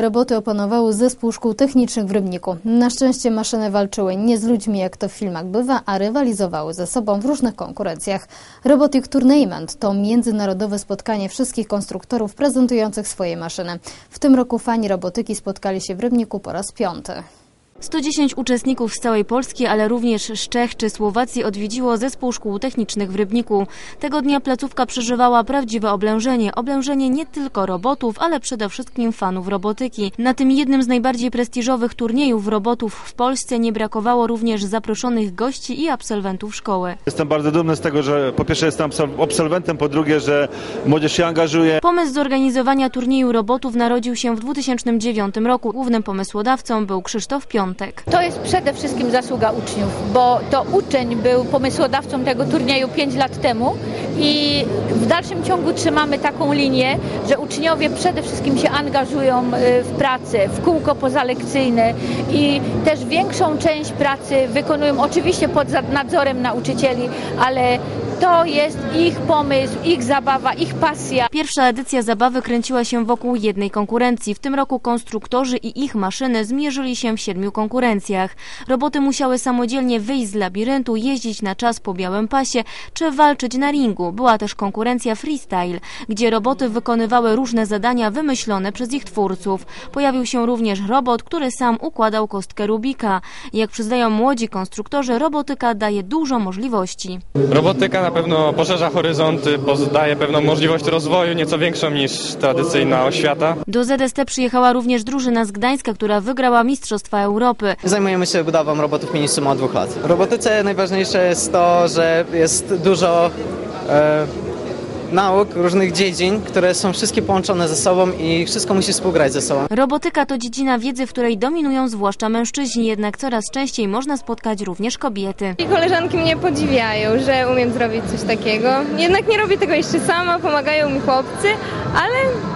Roboty opanowały zespół szkół technicznych w Rybniku. Na szczęście maszyny walczyły nie z ludźmi, jak to w filmach bywa, a rywalizowały ze sobą w różnych konkurencjach. Robotic Tournament to międzynarodowe spotkanie wszystkich konstruktorów prezentujących swoje maszyny. W tym roku fani robotyki spotkali się w Rybniku po raz piąty. 110 uczestników z całej Polski, ale również z Czech czy Słowacji odwiedziło zespół szkół technicznych w Rybniku. Tego dnia placówka przeżywała prawdziwe oblężenie. Oblężenie nie tylko robotów, ale przede wszystkim fanów robotyki. Na tym jednym z najbardziej prestiżowych turniejów robotów w Polsce nie brakowało również zaproszonych gości i absolwentów szkoły. Jestem bardzo dumny z tego, że po pierwsze jestem absol- absolwentem, po drugie, że młodzież się angażuje. Pomysł zorganizowania turnieju robotów narodził się w 2009 roku. Głównym pomysłodawcą był Krzysztof Piątek. To jest przede wszystkim zasługa uczniów, bo to uczeń był pomysłodawcą tego turnieju 5 lat temu i w dalszym ciągu trzymamy taką linię, że uczniowie przede wszystkim się angażują y, w pracę, w kółko pozalekcyjne i też większą część pracy wykonują oczywiście pod nadzorem nauczycieli, ale to jest ich pomysł, ich zabawa, ich pasja. Pierwsza edycja zabawy kręciła się wokół jednej konkurencji. W tym roku konstruktorzy i ich maszyny zmierzyli się w siedmiu konkurencjach. Roboty musiały samodzielnie wyjść z labiryntu, jeździć na czas po białym pasie czy walczyć na ringu. Była też konkurencja freestyle, gdzie roboty wykonywały różne zadania wymyślone przez ich twórców. Pojawił się również robot, który sam układał kostkę Rubika. Jak przyznają młodzi konstruktorzy, robotyka daje dużo możliwości. Robotyka na pewno poszerza horyzonty, daje pewną możliwość rozwoju, nieco większą niż tradycyjna oświata. Do ZST przyjechała również drużyna z Gdańska, która wygrała Mistrzostwa Europy. Zajmujemy się budową robotów mini sumo od dwóch lat. W robotyce najważniejsze jest to, że jest dużo e, nauk, różnych dziedzin, które są wszystkie połączone ze sobą i wszystko musi współgrać ze sobą. Robotyka to dziedzina wiedzy, w której dominują zwłaszcza mężczyźni, jednak coraz częściej można spotkać również kobiety. I koleżanki mnie podziwiają, że umiem zrobić coś takiego. Jednak nie robię tego jeszcze sama, pomagają mi chłopcy, ale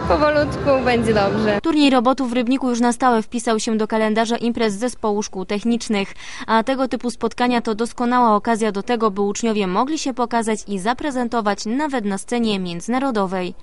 powolutku będzie dobrze. Turniej robotów w Rybniku już na stałe wpisał się do kalendarza imprez zespołu szkół technicznych, a tego typu spotkania to doskonała okazja do tego, by uczniowie mogli się pokazać i zaprezentować nawet na scenie międzynarodowej.